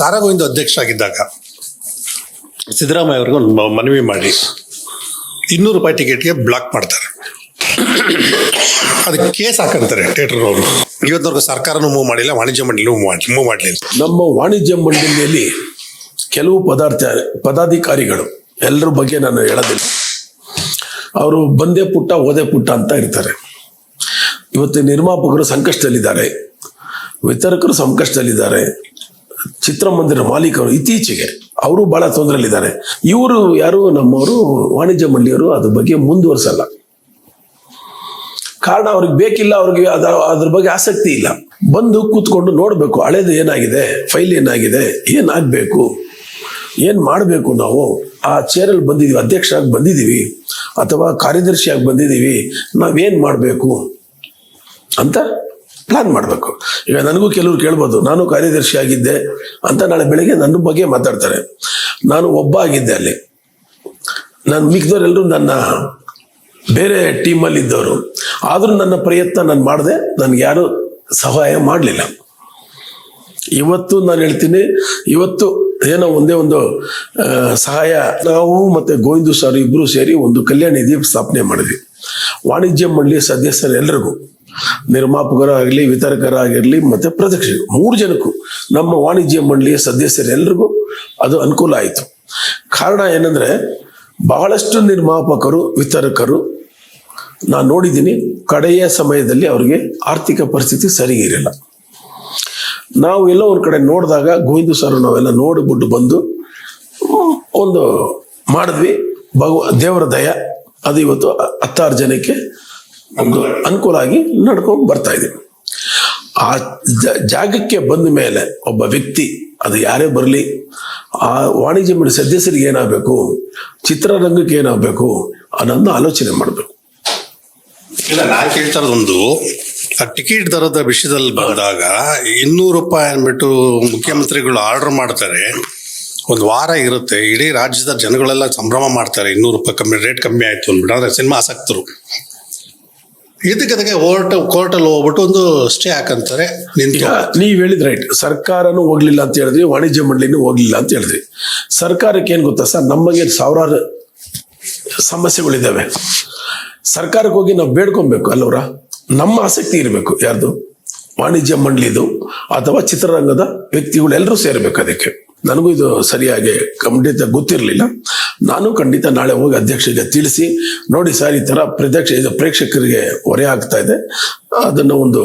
ಸಾರಾಗೋವಿಂದ ಅಧ್ಯಕ್ಷರಾಗಿದ್ದಾಗ ಸಿದ್ದರಾಮಯ್ಯ ಅವ್ರಿಗೆ ಒಂದು ಮನವಿ ಮಾಡಿ ಇನ್ನೂರು ರೂಪಾಯಿ ಟಿಕೆಟ್ಗೆ ಬ್ಲಾಕ್ ಮಾಡ್ತಾರೆ. ಅದಕ್ಕೆ ಕೇಸ್ ಹಾಕಂತಾರೆ ಥಿಯೇಟರ್ ಅವರು. ಇವತ್ತವರೆಗೂ ಸರ್ಕಾರನೂ ಮೂವ್ ಮಾಡಿಲ್ಲ, ವಾಣಿಜ್ಯ ಮಂಡಳಿ ಮೂವ್ ಮಾಡಿ ಮೂವ್ ಮಾಡಲಿಲ್ಲ. ನಮ್ಮ ವಾಣಿಜ್ಯ ಮಂಡಳಿಯಲ್ಲಿ ಕೆಲವು ಪದಾರ್ಥ ಪದಾಧಿಕಾರಿಗಳು, ಎಲ್ಲರ ಬಗ್ಗೆ ನಾನು ಹೇಳೋದಿಲ್ಲ. ಅವರು ಬಂದೇ ಪುಟ್ಟ ಓದೇ ಪುಟ್ಟ ಅಂತ ಇರ್ತಾರೆ. ಇವತ್ತು ನಿರ್ಮಾಪಕರು ಸಂಕಷ್ಟದಲ್ಲಿದ್ದಾರೆ, ವಿತರಕರು ಸಂಕಷ್ಟದಲ್ಲಿದ್ದಾರೆ. ಚಿತ್ರಮಂದಿರ ಮಾಲೀಕರು ಇತ್ತೀಚೆಗೆ, ಅವರು ಬಹಳ ತೊಂದರೆಯಲ್ಲಿದ್ದಾರೆ. ಇವರು ಯಾರು? ನಮ್ಮವರು ವಾಣಿಜ್ಯ ಮಂಡಳಿಯವರು ಅದ್ರ ಬಗ್ಗೆ ಮುಂದುವರಿಸಲ್ಲ. ಕಾರಣ ಅವ್ರಿಗೆ ಬೇಕಿಲ್ಲ, ಅವ್ರಿಗೆ ಅದ, ಅದ್ರ ಬಗ್ಗೆ ಆಸಕ್ತಿ ಇಲ್ಲ. ಬಂದು ಕೂತ್ಕೊಂಡು ನೋಡಬೇಕು, ಹಳೇದು ಏನಾಗಿದೆ, ಫೈಲ್ ಏನಾಗಿದೆ, ಏನಾಗಬೇಕು, ಏನು ಮಾಡಬೇಕು ನಾವು? ಆ ಚೇರಲ್ಲಿ ಬಂದಿದ್ದೀವಿ ಅಧ್ಯಕ್ಷರಾಗಿ ಬಂದಿದ್ದೀವಿ ಅಥವಾ ಕಾರ್ಯದರ್ಶಿಯಾಗಿ ಬಂದಿದ್ದೀವಿ ನಾವೇನು ಮಾಡಬೇಕು ಅಂತ ಪ್ಲಾನ್ ಮಾಡಬೇಕು. ಈಗ ನನಗೂ ಕೆಲವರು ಕೇಳ್ಬೋದು, ನಾನು ಕಾರ್ಯದರ್ಶಿ ಆಗಿದ್ದೆ ಅಂತ ನಾಳೆ ಬೆಳಿಗ್ಗೆ ನನ್ನ ಬಗ್ಗೆ ಮಾತಾಡ್ತಾರೆ. ನಾನು ಒಬ್ಬ ಆಗಿದ್ದೆ ಅಲ್ಲಿ. ನಾನು ಮಿಕ್ದವರೆಲ್ಲರೂ ನನ್ನ ಬೇರೆ ಟೀಮಲ್ಲಿ ಇದ್ದವರು. ಆದರೂ ನನ್ನ ಪ್ರಯತ್ನ ನಾನು ಮಾಡಿದೆ, ನನಗೆ ಯಾರು ಸಹಾಯ ಮಾಡಲಿಲ್ಲ. ಇವತ್ತು ನಾನು ಹೇಳ್ತೀನಿ, ಇವತ್ತು ಏನೋ ಒಂದೇ ಒಂದು ಸಹಾಯ. ನಾವು ಮತ್ತೆ ಗೋವಿಂದ ಸರ್ ಇಬ್ರು ಸೇರಿ ಒಂದು ಕಲ್ಯಾಣ ನಿಧಿ ಸ್ಥಾಪನೆ ಮಾಡಿದ್ವಿ. ವಾಣಿಜ್ಯ ಮಂಡಳಿ ಸದಸ್ಯರೆಲ್ಲರಿಗೂ ನಿರ್ಮಾಪಕರಾಗಲಿ, ವಿತರಕರಾಗಿರಲಿ, ಮತ್ತೆ ಪ್ರದಕ್ಷಿಣೆ. ಮೂರು ಜನಕ್ಕೂ, ನಮ್ಮ ವಾಣಿಜ್ಯ ಮಂಡಳಿಯ ಸದಸ್ಯರೆಲ್ಲರಿಗೂ ಅದು ಅನುಕೂಲ ಆಯಿತು. ಕಾರಣ ಏನಂದ್ರೆ, ಬಹಳಷ್ಟು ನಿರ್ಮಾಪಕರು, ವಿತರಕರು, ನಾನು ನೋಡಿದ್ದೀನಿ, ಕಡೆಯ ಸಮಯದಲ್ಲಿ ಅವರಿಗೆ ಆರ್ಥಿಕ ಪರಿಸ್ಥಿತಿ ಸರಿ ಇರಲಿಲ್ಲ. ನಾವು ಎಲ್ಲ ಒಂದು ಕಡೆ ನೋಡಿದಾಗ, ಗೋವಿಂದ ಸರ್ ನಾವೆಲ್ಲ ನೋಡಿಬಿಟ್ಟು ಬಂದು, ಒಂದು ಮಾಡಿದ್ವಿ. ಭಗವ, ದೇವರ ದಯ, ಅದು ಇವತ್ತು ಹತ್ತಾರು ಜನಕ್ಕೆ ಅನುಕೂಲ ಆಗಿ ನಡ್ಕೊಂಡು ಬರ್ತಾ ಇದೆ. ಆ ಜಾಗಕ್ಕೆ ಬಂದ ಮೇಲೆ ಒಬ್ಬ ವ್ಯಕ್ತಿ, ಅದು ಯಾರೇ ಬರಲಿ, ಆ ವಾಣಿಜ್ಯ ಮಂಡಳಿ ಸದಸ್ಯರಿಗೆ ಏನಾಗಬೇಕು, ಚಿತ್ರರಂಗಕ್ಕೆ ಏನಾಗಬೇಕು, ಅನ್ನೋದನ್ನ ಆಲೋಚನೆ ಮಾಡಬೇಕು. ಇಲ್ಲ, ನಾನು ಕೇಳ್ತಾ ಇರೋದೊಂದು ಆ ಟಿಕೆಟ್ ದರದ ವಿಷಯದಲ್ಲಿ ಬಂದಾಗ ಇನ್ನೂರು ರೂಪಾಯಿ ಅಂದ್ಬಿಟ್ಟು ಮುಖ್ಯಮಂತ್ರಿಗಳು ಆರ್ಡರ್ ಮಾಡ್ತಾರೆ. ಒಂದು ವಾರ ಇರುತ್ತೆ, ಇಡೀ ರಾಜ್ಯದ ಜನಗಳೆಲ್ಲ ಸಂಭ್ರಮ ಮಾಡ್ತಾರೆ, ಇನ್ನೂರು ರೂಪಾಯಿ ಕಮ್ಮಿ, ರೇಟ್ ಕಮ್ಮಿ ಆಯ್ತು ಅಂದ್ಬಿಟ್ಟು. ಅಂದ್ರೆ ಸಿನಿಮಾ ಆಸಕ್ತರು. ಇದಕ್ಕೆ ಅದಕ್ಕೆ ಓರ್ಟ್ ಕೋರ್ಟಲ್ಲಿ ಹೋಗ್ಬಿಟ್ಟು ಒಂದು ಸ್ಟೇ ಹಾಕಂತಾರೆ, ನಿಂತು. ನೀವು ಹೇಳಿದ್ ರೈಟ್ ಸರ್ಕಾರನೂ ಹೋಗ್ಲಿಲ್ಲ ಅಂತ ಹೇಳಿದ್ರಿ ವಾಣಿಜ್ಯ ಮಂಡಳಿನೂ ಹೋಗ್ಲಿಲ್ಲ ಅಂತ ಹೇಳಿದ್ರಿ ಸರ್ಕಾರಕ್ಕೆ ಏನ್ ಗೊತ್ತಾ ಸರ್? ನಮಗೆ ಸಾವಿರಾರು ಸಮಸ್ಯೆಗಳಿದ್ದಾವೆ. ಸರ್ಕಾರಕ್ಕೆ ಹೋಗಿ ನಾವು ಬೇಡ್ಕೊಬೇಕು ಅಲ್ಲವರ? ನಮ್ಮ ಆಸಕ್ತಿ ಇರಬೇಕು ಯಾರ್ದು? ವಾಣಿಜ್ಯ ಮಂಡಳಿದು ಅಥವಾ ಚಿತ್ರರಂಗದ ವ್ಯಕ್ತಿಗಳು ಎಲ್ಲರೂ ಸೇರ್ಬೇಕು ಅದಕ್ಕೆ. ನನಗೂ ಇದು ಸರಿಯಾಗಿ ಖಂಡಿತ ಗೊತ್ತಿರಲಿಲ್ಲ. ನಾನು ಖಂಡಿತ ನಾಳೆ ಹೋಗಿ ಅಧ್ಯಕ್ಷರಿಗೆ ತಿಳಿಸಿ, ನೋಡಿ ಸರ್, ಈ ತರ ಪ್ರದಕ್ಷ, ಇದು ಪ್ರೇಕ್ಷಕರಿಗೆ ಹೊರೆ ಆಗ್ತಾ ಇದೆ. ಅದನ್ನು ಒಂದು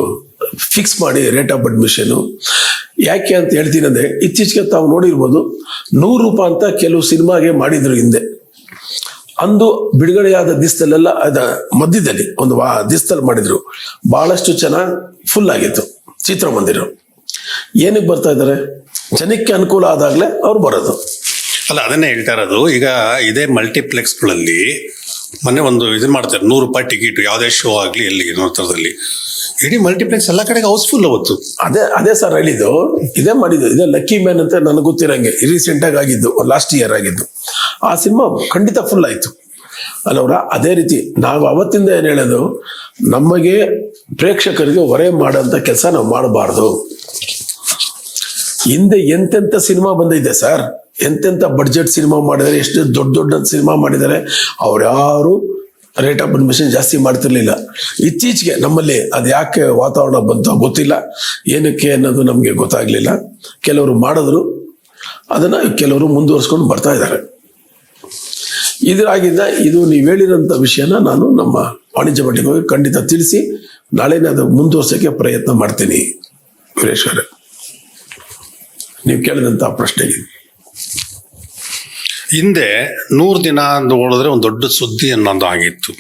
ಫಿಕ್ಸ್ ಮಾಡಿ ರೇಟ್ ಆಫ್ ಅಡ್ಮಿಷನ್ ಯಾಕೆ ಅಂತ ಹೇಳ್ತೀನಿ ಅಂದ್ರೆ, ಇತ್ತೀಚೆಗೆ ತಾವು ನೋಡಿರ್ಬೋದು, ನೂರು ರೂಪಾಯಿ ಅಂತ ಕೆಲವು ಸಿನಿಮಾಗೆ ಮಾಡಿದ್ರು ಹಿಂದೆ. ಅಂದು ಬಿಡುಗಡೆಯಾದ ದಿಸ್ತಲ್ಲೆಲ್ಲ ಅದ, ಮಧ್ಯದಲ್ಲಿ ಒಂದು ವಾ ದಿಸ್ತಲ್ಲಿ ಮಾಡಿದ್ರು. ಬಹಳಷ್ಟು ಚೆನ್ನಾಗಿ ಫುಲ್ ಆಗಿತ್ತು ಚಿತ್ರಮಂದಿರ ಏನಕ್ಕೆ ಬರ್ತಾ ಇದ್ದಾರೆ? ಜನಕ್ಕೆ ಅನುಕೂಲ ಆದಾಗಲೇ ಅವ್ರು ಬರೋದು. ಅಲ್ಲ, ಅದನ್ನೇ ಹೇಳ್ತಾ ಇರೋದು. ಈಗ ಇದೇ ಮಲ್ಟಿಪ್ಲೆಕ್ಸ್ಗಳಲ್ಲಿ ಮೊನ್ನೆ ಒಂದು ಇದು ಮಾಡ್ತಾರೆ, ನೂರು ರೂಪಾಯಿ ಟಿಕೆಟ್, ಯಾವುದೇ ಶೋ ಆಗಲಿ ಎಲ್ಲಿ ನೋಡ್ತಾರದಲ್ಲಿ ಇಡೀ ಮಲ್ಟಿಪ್ಲೆಕ್ಸ್ ಎಲ್ಲ ಕಡೆಗೆ ಹೌಸ್ಫುಲ್ ಅವತ್ತು. ಅದೇ ಅದೇ ಸರ್ ಹೇಳಿದ್ದು, ಇದೇ ಮಾಡಿದ್ದು, ಇದೇ ಲಕ್ಕಿ ಮ್ಯಾನ್ ಅಂತ ನನಗೆ ಗೊತ್ತಿರಂಗೆ ರೀಸೆಂಟ್ ಆಗಿ ಆಗಿದ್ದು ಲಾಸ್ಟ್ ಇಯರ್ ಆಗಿದ್ದು. ಆ ಸಿನಿಮಾ ಖಂಡಿತ ಫುಲ್ ಆಯ್ತು. ಅಲ್ಲವರ, ಅದೇ ರೀತಿ ನಾವು ಅವತ್ತಿಂದ ಏನು ಹೇಳೋದು, ನಮಗೆ ಪ್ರೇಕ್ಷಕರಿಗೆ ಹೊರೆ ಮಾಡೋಂಥ ಕೆಲಸ ನಾವು ಮಾಡಬಾರ್ದು. ಹಿಂದೆ ಎಂತೆಂಥ ಸಿನಿಮಾ ಬಂದಿದೆ ಸರ್ ಎಂತೆಂಥ ಬಡ್ಜೆಟ್ ಸಿನಿಮಾ ಮಾಡಿದ್ದಾರೆ, ಎಷ್ಟು ದೊಡ್ಡ ದೊಡ್ಡ ಸಿನಿಮಾ ಮಾಡಿದ್ದಾರೆ ಅವ್ರ್ಯಾರು ರೇಟ್ ಆಫ್ ಅಡ್ಮಿಷನ್ ಜಾಸ್ತಿ ಮಾಡ್ತಿರ್ಲಿಲ್ಲ. ಇತ್ತೀಚೆಗೆ ನಮ್ಮಲ್ಲಿ ಅದು ಯಾಕೆ ವಾತಾವರಣ ಬಂತು ಗೊತ್ತಿಲ್ಲ. ಏನಕ್ಕೆ ಅನ್ನೋದು ನಮಗೆ ಗೊತ್ತಾಗ್ಲಿಲ್ಲ. ಕೆಲವರು ಮಾಡಿದ್ರು. ಅದನ್ನ ಕೆಲವರು ಮುಂದುವರ್ಸ್ಕೊಂಡು ಬರ್ತಾ ಇದ್ದಾರೆ. ಇದರಾಗಿದ್ದ ಇದು ನೀವು ಹೇಳಿರೋಂಥ ವಿಷಯನ ನಾನು ನಮ್ಮ ವಾಣಿಜ್ಯ ಮಟ್ಟಿಗೆ ಖಂಡಿತ ತಿಳಿಸಿ, ನಾಳೆನೇ ಅದು ಮುಂದುವರ್ಸೋಕ್ಕೆ ಪ್ರಯತ್ನ ಮಾಡ್ತೀನಿ. ವೀರೇಶ್ವರ ಅವರೇ, ನೀವು ಕೇಳಿದಂಥ ಪ್ರಶ್ನೆಗೆ. ಹಿಂದೆ ನೂರು ದಿನ ಅಂತ ಓಡಿದ್ರೆ ಒಂದು ದೊಡ್ಡ ಸುದ್ದಿ ಅನ್ನೋದು ಆಗಿತ್ತು.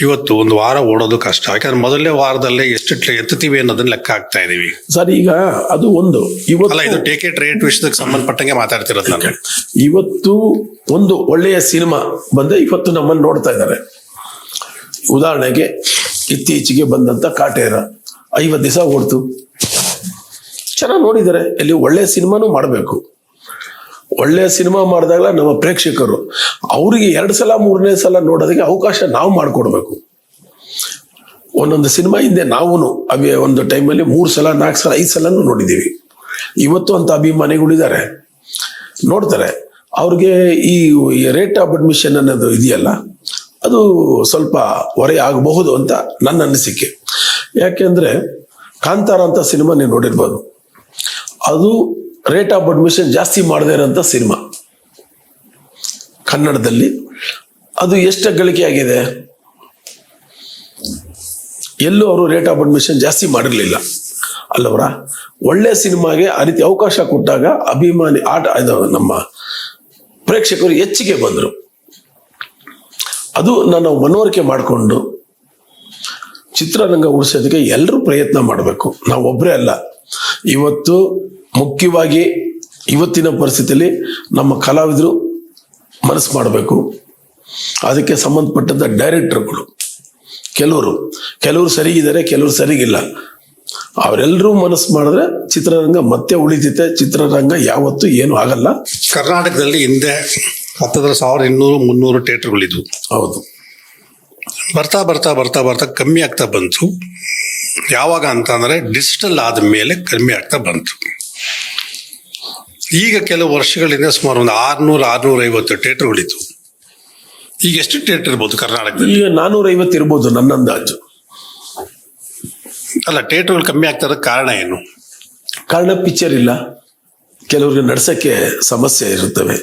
ಇವತ್ತು ಒಂದು ವಾರ ಓಡೋದು ಕಷ್ಟ. ಯಾಕಂದ್ರೆ ಮೊದಲನೇ ವಾರದಲ್ಲೇ ಎಷ್ಟು ಎತ್ತೀವಿ ಎತ್ತುತ್ತೀವಿ ಅನ್ನೋದನ್ನ ಲೆಕ್ಕ ಹಾಕ್ತಾ ಇದೀವಿ. ಸರ್ ಈಗ ಅದು ಒಂದು. ಅಲ್ಲ ಇದು ಇವತ್ತು ಟಿಕೆಟ್ ರೇಟ್ ವಿಷಯಕ್ಕೆ ಸಂಬಂಧಪಟ್ಟಂಗೆ ಮಾತಾಡ್ತಿರೋದು ನಾನು. ಇವತ್ತು ಒಂದು ಒಳ್ಳೆಯ ಸಿನಿಮಾ ಬಂದೆ ಇವತ್ತು ನಮ್ಮನ್ನು ನೋಡ್ತಾ ಇದ್ದಾರೆ. ಉದಾಹರಣೆಗೆ ಇತ್ತೀಚೆಗೆ ಬಂದಂತ ಕಾಟೇರ. ಐವತ್ತು ದಿವಸ ಓಡ್ತು. ಚೆನ್ನಾಗಿ ನೋಡಿದ್ದಾರೆ. ಇಲ್ಲಿ ಒಳ್ಳೆಯ ಸಿನಿಮಾನು ಮಾಡಬೇಕು. ಒಳ್ಳೆಯ ಸಿನಿಮಾ ಮಾಡಿದಾಗ ನಮ್ಮ ಪ್ರೇಕ್ಷಕರು. ಅವರಿಗೆ ಎರಡು ಸಲ, ಮೂರನೇ ಸಲ ನೋಡೋದಕ್ಕೆ ಅವಕಾಶ ನಾವು ಮಾಡಿಕೊಡ್ಬೇಕು. ಒಂದೊಂದು ಸಿನಿಮಾ ಹಿಂದೆ ನಾವು ಅವೇ ಒಂದು ಟೈಮಲ್ಲಿ ಮೂರು ಸಲ, ನಾಲ್ಕು ಸಲ, ಐದು ಸಲನೂ ನೋಡಿದ್ದೀವಿ ಇವತ್ತು ಅಂತ ಅಭಿಮಾನಿಗಳಿದ್ದಾರೆ. ನೋಡ್ತಾರೆ. ಅವ್ರಿಗೆ ಈ ರೇಟ್ ಆಫ್ ಅಡ್ಮಿಷನ್ ಅನ್ನೋದು ಇದೆಯಲ್ಲ, ಅದು ಸ್ವಲ್ಪ ಹೊರೆ ಆಗಬಹುದು ಅಂತ ನನ್ನ ಅನಿಸಿಕೆ. ಯಾಕೆಂದ್ರೆ ಕಾಂತಾರ ಅಂತ ಸಿನಿಮಾ ನೀವು ನೋಡಿರ್ಬೋದು. ಅದು ರೇಟ್ ಆಫ್ ಅಡ್ಮಿಷನ್ ಜಾಸ್ತಿ ಮಾಡದೇ ಇರೋಂಥ ಸಿನಿಮಾ. ಕನ್ನಡದಲ್ಲಿ. ಅದು ಎಷ್ಟು ಗಳಿಕೆ ಆಗಿದೆ? ಎಲ್ಲೂ ಅವರು ರೇಟ್ ಆಫ್ ಅಡ್ಮಿಷನ್ ಜಾಸ್ತಿ ಮಾಡಿರಲಿಲ್ಲ. ಅಲ್ಲವರ? ಒಳ್ಳೆ ಸಿನಿಮಾಗೆ ಆ ರೀತಿ ಅವಕಾಶ ಕೊಟ್ಟಾಗ ಅಭಿಮಾನಿ ಆಟ, ಇದು ನಮ್ಮ ಪ್ರೇಕ್ಷಕರು ಹೆಚ್ಚಿಗೆ ಬಂದರು. ಅದು ನಾನು ಮನವರಿಕೆ ಮಾಡಿಕೊಂಡು ಚಿತ್ರರಂಗ ಉಳಿಸೋದಕ್ಕೆ ಎಲ್ಲರೂ ಪ್ರಯತ್ನ ಮಾಡಬೇಕು. ನಾವು ಒಬ್ಬರೇ ಅಲ್ಲ. ಇವತ್ತು ಮುಖ್ಯವಾಗಿ ಇವತ್ತಿನ ಪರಿಸ್ಥಿತಿಯಲ್ಲಿ ನಮ್ಮ ಕಲಾವಿದರು ಮನಸ್ಸು ಮಾಡಬೇಕು. ಅದಕ್ಕೆ ಸಂಬಂಧಪಟ್ಟಂಥ ಡೈರೆಕ್ಟರ್ಗಳು ಕೆಲವರು ಕೆಲವರು ಸರಿಗಿದ್ದಾರೆ ಕೆಲವರು ಸರಿಗಿಲ್ಲ. ಅವರೆಲ್ಲರೂ ಮನಸ್ಸು ಮಾಡಿದ್ರೆ ಚಿತ್ರರಂಗ ಮತ್ತೆ ಉಳಿತೈತೆ. ಚಿತ್ರರಂಗ ಯಾವತ್ತೂ ಏನು ಆಗಲ್ಲ. ಕರ್ನಾಟಕದಲ್ಲಿ ಹಿಂದೆ ಹತ್ತತ್ರ ಸಾವಿರದ ಇನ್ನೂರು ಮುನ್ನೂರು ಥಿಯೇಟರ್ಗಳಿದ್ವು. ಹೌದು. ಬರ್ತಾ ಬರ್ತಾ ಬರ್ತಾ ಬರ್ತಾ ಕಮ್ಮಿ ಆಗ್ತಾ ಬಂತು. ಯಾವಾಗ ಅಂತ ಅಂದ್ರೆ ಡಿಜಿಟಲ್ ಆದ್ಮೇಲೆ ಕಮ್ಮಿ ಆಗ್ತಾ ಬಂತು. ಈಗ ಕೆಲವು ವರ್ಷಗಳಿಂದ ಸುಮಾರು ಒಂದು ಆರ್ನೂರ ಆರ್ನೂರ ಐವತ್ತು ಥಿಯೇಟರ್ಗಳಿತ್ತು. ಈಗ ಎಷ್ಟು ಥಿಯೇಟರ್ ಇರ್ಬೋದು ಕರ್ನಾಟಕದಲ್ಲಿ? ಈಗ ನಾನೂರ ಐವತ್ತು ಇರ್ಬೋದು ನನ್ನ ಅಂದಾಜು ಅಲ್ಲ ಥಿಯೇಟರ್ಗಳು ಕಮ್ಮಿ ಆಗ್ತಾ ಕಾರಣ ಏನು? ಕಾರಣ ಪಿಕ್ಚರ್ ಇಲ್ಲ. ಕೆಲವ್ರಿಗೆ ನಡೆಸೋಕ್ಕೆ ಸಮಸ್ಯೆ ಇರುತ್ತವೆ.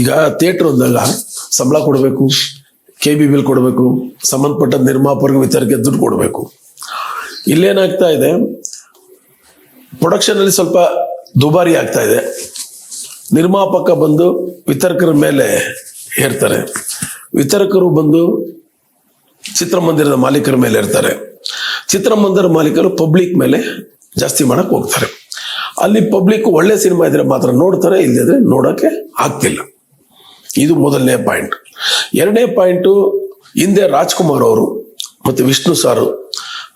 ಈಗ ಥಿಯೇಟರ್ ಅಂದಾಗ ಸಂಬಳ ಕೊಡಬೇಕು ಕೆ ಬಿ ಬಿಲ್ ಕೊಡಬೇಕು ಸಂಬಂಧಪಟ್ಟ ನಿರ್ಮಾಪಕರಿಗೆ ವಿತರಕ್ಕೆ ದುಡ್ಡು ಕೊಡಬೇಕು. ಇಲ್ಲೇನಾಗ್ತಾ ಇದೆ ಪ್ರೊಡಕ್ಷನ್ ಅಲ್ಲಿ ಸ್ವಲ್ಪ ದುಬಾರಿ ಆಗ್ತಾ ಇದೆ. ನಿರ್ಮಾಪಕ ಬಂದು ವಿತರಕರ ಮೇಲೆ ಹೇರ್ತಾರೆ ವಿತರಕರು ಬಂದು ಚಿತ್ರಮಂದಿರದ ಮಾಲೀಕರ ಮೇಲೆ ಇರ್ತಾರೆ ಚಿತ್ರಮಂದಿರ ಮಾಲೀಕರು ಪಬ್ಲಿಕ್ ಮೇಲೆ ಜಾಸ್ತಿ ಮಾಡಕ್ ಹೋಗ್ತಾರೆ. ಅಲ್ಲಿ ಪಬ್ಲಿಕ್ ಒಳ್ಳೆ ಸಿನಿಮಾ ಇದ್ರೆ ಮಾತ್ರ ನೋಡ್ತಾರೆ ಇಲ್ಲದಿದ್ರೆ ನೋಡಕ್ಕೆ ಆಗ್ತಿಲ್ಲ. ಇದು ಮೊದಲನೇ ಪಾಯಿಂಟ್. ಎರಡನೇ ಪಾಯಿಂಟು, ಹಿಂದೆ ರಾಜ್ಕುಮಾರ್ ಅವರು ಮತ್ತೆ ವಿಷ್ಣು ಸಾರು,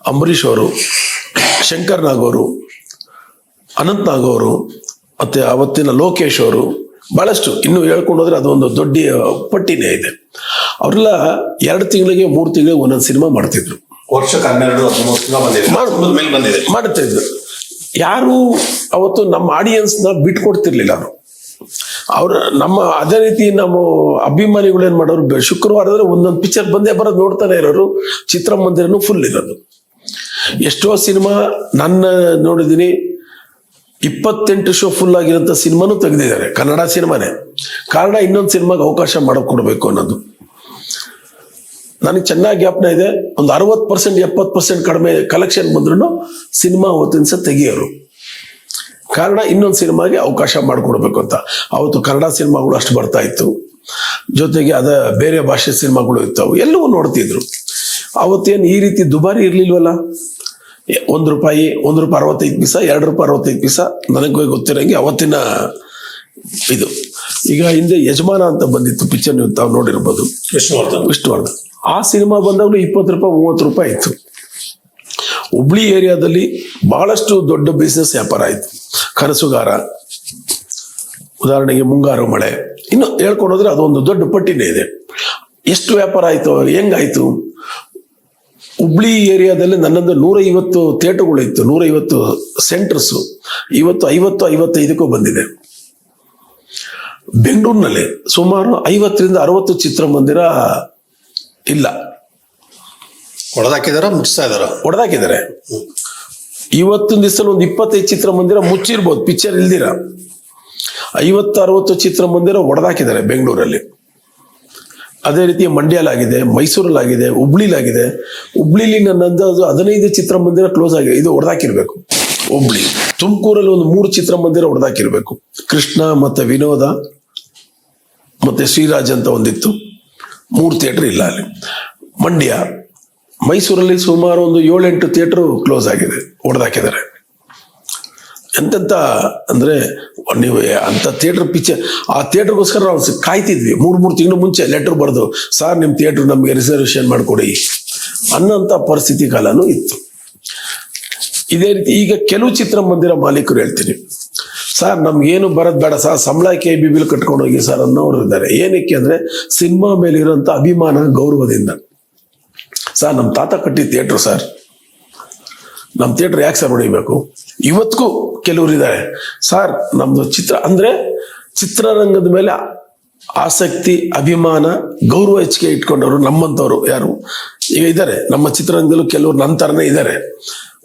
ಅಂಬರೀಷ್ ಅವರು, ಶಂಕರ್ ನಾಗ್ ಅವರು ಅನಂತ್ ನಾಗ್ ಅವರು ಮತ್ತೆ ಅವತ್ತಿನ ಲೋಕೇಶ್ ಅವರು ಬಹಳಷ್ಟು ಇನ್ನು ಹೇಳ್ಕೊಂಡು ಹೋದ್ರೆ ಅದೊಂದು ದೊಡ್ಡ ಪಟ್ಟಿನೇ ಇದೆ. ಅವರೆಲ್ಲ ಎರಡು ತಿಂಗಳಿಗೆ ಮೂರು ತಿಂಗಳಿಗೆ ಒಂದೊಂದು ಸಿನಿಮಾ ಮಾಡ್ತಿದ್ರು. ವರ್ಷಕ್ಕೆ ಹನ್ನೆರಡು ಹದಿಮೂರು ಬಂದಿದೆ. ಬಂದಿದೆ. ಮಾಡ್ತಾ ಇದ್ರು ಯಾರು ಅವತ್ತು ನಮ್ಮ ಆಡಿಯನ್ಸ್ನ ಬಿಟ್ಕೊಡ್ತಿರ್ಲಿಲ್ಲ ಅವರು. ಅವ್ರ ನಮ್ಮ ಅದೇ ರೀತಿ ನಮ್ಮ ಅಭಿಮಾನಿಗಳು ಏನ್ ಮಾಡೋರು ಶುಕ್ರವಾರದಲ್ಲಿ ಒಂದೊಂದು ಪಿಕ್ಚರ್ ಬಂದೇ ಬರೋದು ನೋಡ್ತಾನೆ ಇರೋರು ಚಿತ್ರಮಂದಿರನು ಫುಲ್ ಇರೋದು. ಎಷ್ಟೋ ಸಿನಿಮಾ ನನ್ನ ನೋಡಿದೀನಿ ಇಪ್ಪತ್ತೆಂಟು ಶೋ ಫುಲ್ ಆಗಿರೋಂಥ ಸಿನಿಮಾನು ತೆಗೆದಿದ್ದಾರೆ. ಕನ್ನಡ ಸಿನಿಮಾನೇ. ಕಾರಣ ಇನ್ನೊಂದು ಸಿನಿಮಾಗೆ ಅವಕಾಶ ಮಾಡಿಕೊಡ್ಬೇಕು ಕೊಡಬೇಕು ಅನ್ನೋದು. ನನಗೆ ಚೆನ್ನಾಗಿ ಜ್ಞಾಪನ ಇದೆ. ಒಂದು ಅರವತ್ತು ಪರ್ಸೆಂಟ್ ಎಪ್ಪತ್ತು ಪರ್ಸೆಂಟ್ ಕಡಿಮೆ ಕಲೆಕ್ಷನ್ ಬಂದ್ರು ಸಿನಿಮಾ ಅವತ್ತಿನ ಸಹ ತೆಗಿಯೋರು. ಕಾರಣ ಇನ್ನೊಂದು ಸಿನಿಮಾಗೆ ಅವಕಾಶ ಮಾಡಿಕೊಡ್ಬೇಕು ಅಂತ. ಅವತ್ತು ಕನ್ನಡ ಸಿನಿಮಾಗಳು ಅಷ್ಟು ಬರ್ತಾ ಇತ್ತು. ಜೊತೆಗೆ ಅದ ಬೇರೆ ಭಾಷೆ ಸಿನಿಮಾಗಳು ಇರ್ತಾವು. ಎಲ್ಲವೂ ನೋಡ್ತಿದ್ರು. ಅವತ್ತೇನು ಈ ರೀತಿ ದುಬಾರಿ ಇರ್ಲಿಲ್ವಲ್ಲ? ಒಂದು ರೂಪಾಯಿ ಒಂದು ರೂಪಾಯಿ ಅರವತ್ತೈದು ಪೈಸ ಎರಡು ರೂಪಾಯಿ ಅರವತ್ತೈದು ಪೈಸ ನನಗೆ ಗೊತ್ತಿರಂಗೆ ಅವತ್ತಿನ ಇದು. ಈಗ ಹಿಂದೆ ಯಜಮಾನ ಅಂತ ಬಂದಿತ್ತು ಪಿಕ್ಚರ್ ನೀವು ತಾವು ನೋಡಿರ್ಬೋದು. ವಿಷ್ಣುವರ್ಧನ್. ವಿಷ್ಣುವರ್ಧನ್. ಆ ಸಿನಿಮಾ ಬಂದಾಗಲೂ ಇಪ್ಪತ್ತು ರೂಪಾಯಿ ಮೂವತ್ತು ರೂಪಾಯಿ ಇತ್ತು ಹುಬ್ಳಿ ಏರಿಯಾದಲ್ಲಿ ಬಹಳಷ್ಟು ದೊಡ್ಡ ಬಿಸ್ನೆಸ್ ವ್ಯಾಪಾರ ಆಯಿತು. ಕನಸುಗಾರ ಉದಾಹರಣೆಗೆ ಮುಂಗಾರು ಮಳೆ. ಇನ್ನು ಹೇಳ್ಕೊಡೋದ್ರೆ ಅದೊಂದು ದೊಡ್ಡ ಪಟ್ಟಿನೇ ಇದೆ. ಎಷ್ಟು ವ್ಯಾಪಾರ ಆಯಿತು ಹೆಂಗಾಯ್ತು? ಹುಬ್ಳಿ ಏರಿಯಾದಲ್ಲಿ ನನ್ನದು ನೂರೈವತ್ತು ಥಿಯೇಟರ್ಗಳು ಇತ್ತು ನೂರೈವತ್ತು ಸೆಂಟರ್ಸು. ಇವತ್ತು ಐವತ್ತು ಐವತ್ತೈದಕ್ಕೂ ಬಂದಿದೆ. ಬೆಂಗಳೂರಿನಲ್ಲಿ ಸುಮಾರು ಐವತ್ತರಿಂದ ಅರವತ್ತು ಚಿತ್ರಮಂದಿರ ಇಲ್ಲ. ಹೊಡೆದಾಕಿದಾರ ಮುಚ್ಚಿಸ್ತಾ ಇದಾರ? ಹೊಡೆದಾಕಿದ್ದಾರೆ ಇವತ್ತಿನ ದಿವಸದಲ್ಲಿ ಒಂದು ಇಪ್ಪತ್ತೈದು ಚಿತ್ರಮಂದಿರ ಮುಚ್ಚಿರ್ಬೋದು ಪಿಕ್ಚರ್ ಇಲ್ದಿರ. ಐವತ್ತು ಅರವತ್ತು ಚಿತ್ರಮಂದಿರ ಹೊಡೆದಾಕಿದ್ದಾರೆ ಬೆಂಗಳೂರಲ್ಲಿ. ಅದೇ ರೀತಿ ಮಂಡ್ಯಲಾಗಿದೆ, ಮೈಸೂರಲ್ಲಾಗಿದೆ, ಹುಬ್ಳಿಲಾಗಿದೆ. ಹುಬ್ಳಿಲಿ ನನ್ನ ಅಂದಾಜು ಹದಿನೈದು ಚಿತ್ರಮಂದಿರ ಕ್ಲೋಸ್ ಆಗಿದೆ ಇದು ಹೊಡೆದಾಕಿರ್ಬೇಕು. ಹುಬ್ಳಿ. ತುಮಕೂರಲ್ಲಿ ಒಂದು ಮೂರು ಚಿತ್ರಮಂದಿರ ಹೊಡೆದಾಕಿರ್ಬೇಕು. ಕೃಷ್ಣ ಮತ್ತೆ ವಿನೋದ ಮತ್ತೆ ಶ್ರೀರಾಜ್ ಅಂತ ಒಂದಿತ್ತು. ಮೂರು ಥಿಯೇಟರ್ ಇಲ್ಲ ಅಲ್ಲಿ. ಮಂಡ್ಯ. ಮೈಸೂರಲ್ಲಿ ಸುಮಾರು ಒಂದು ಏಳೆಂಟು ಥಿಯೇಟರ್ ಕ್ಲೋಸ್ ಆಗಿದೆ, ಹೊಡೆದಾಕಿದ್ದಾರೆ. ಎಂತೆಂತ ಅಂದ್ರೆ, ನೀವು ಅಂತ ಥಿಯೇಟರ್ ಪಿಕ್ಚರ್ ಆ ಥಿಯೇಟರ್ಗೋಸ್ಕರ ನಾವು ಕಾಯ್ತಿದ್ವಿ. ಮೂರು ಮೂರು ತಿಂಗಳು ಮುಂಚೆ ಲೆಟರ್ ಬರೆದು ಸರ್ ನಿಮ್ಮ ಥಿಯೇಟರ್ ನಮಗೆ ರಿಸರ್ವೇಶನ್ ಮಾಡಿಕೊಡಿ. ಅನ್ನೋಂಥ ಪರಿಸ್ಥಿತಿ ಕಾಲನೂ ಇತ್ತು. ಇದೇ ರೀತಿ ಈಗ ಕೆಲವು ಚಿತ್ರಮಂದಿರ ಮಾಲೀಕರು ಹೇಳ್ತೀನಿ. ಸರ್ ನಮ್ಗೇನು ಬರೋದು ಬೇಡ. ಸರ್ ಸಂಬಳ ಕೆ ಬಿ ಬಿಲ್ ಕಟ್ಕೊಂಡು ಹೋಗಿ ಸರ್ ಅನ್ನೋರು ಇದ್ದಾರೆ. ಏನಕ್ಕೆ ಅಂದ್ರೆ, ಸಿನಿಮಾ ಮೇಲೆ ಇರೋಂಥ ಅಭಿಮಾನ ಗೌರವದಿಂದ. ಸರ್ ನಮ್ಮ ತಾತ ಕಟ್ಟಿ ಥಿಯೇಟ್ರು ಸರ್ ನಮ್ಮ ಥಿಯೇಟರ್ ಯಾಕೆ ಸರ್ ಹೊಡಿಬೇಕು? ಇವತ್ತಿಗೂ ಕೆಲವರು ಇದ್ದಾರೆ ಸರ್ ನಮ್ಮದು ಚಿತ್ರ, ಅಂದ್ರೆ ಚಿತ್ರರಂಗದ ಮೇಲೆ ಆಸಕ್ತಿ, ಅಭಿಮಾನ, ಗೌರವ ಹೆಚ್ಚಿಗೆ ಇಟ್ಕೊಂಡವರು ನಮ್ಮಂಥವ್ರು ಯಾರು? ಈಗ ಇದ್ದಾರೆ. ನಮ್ಮ ಚಿತ್ರರಂಗದಲ್ಲೂ ಕೆಲವರು ನನ್ನ ಥರನೇ ಇದ್ದಾರೆ.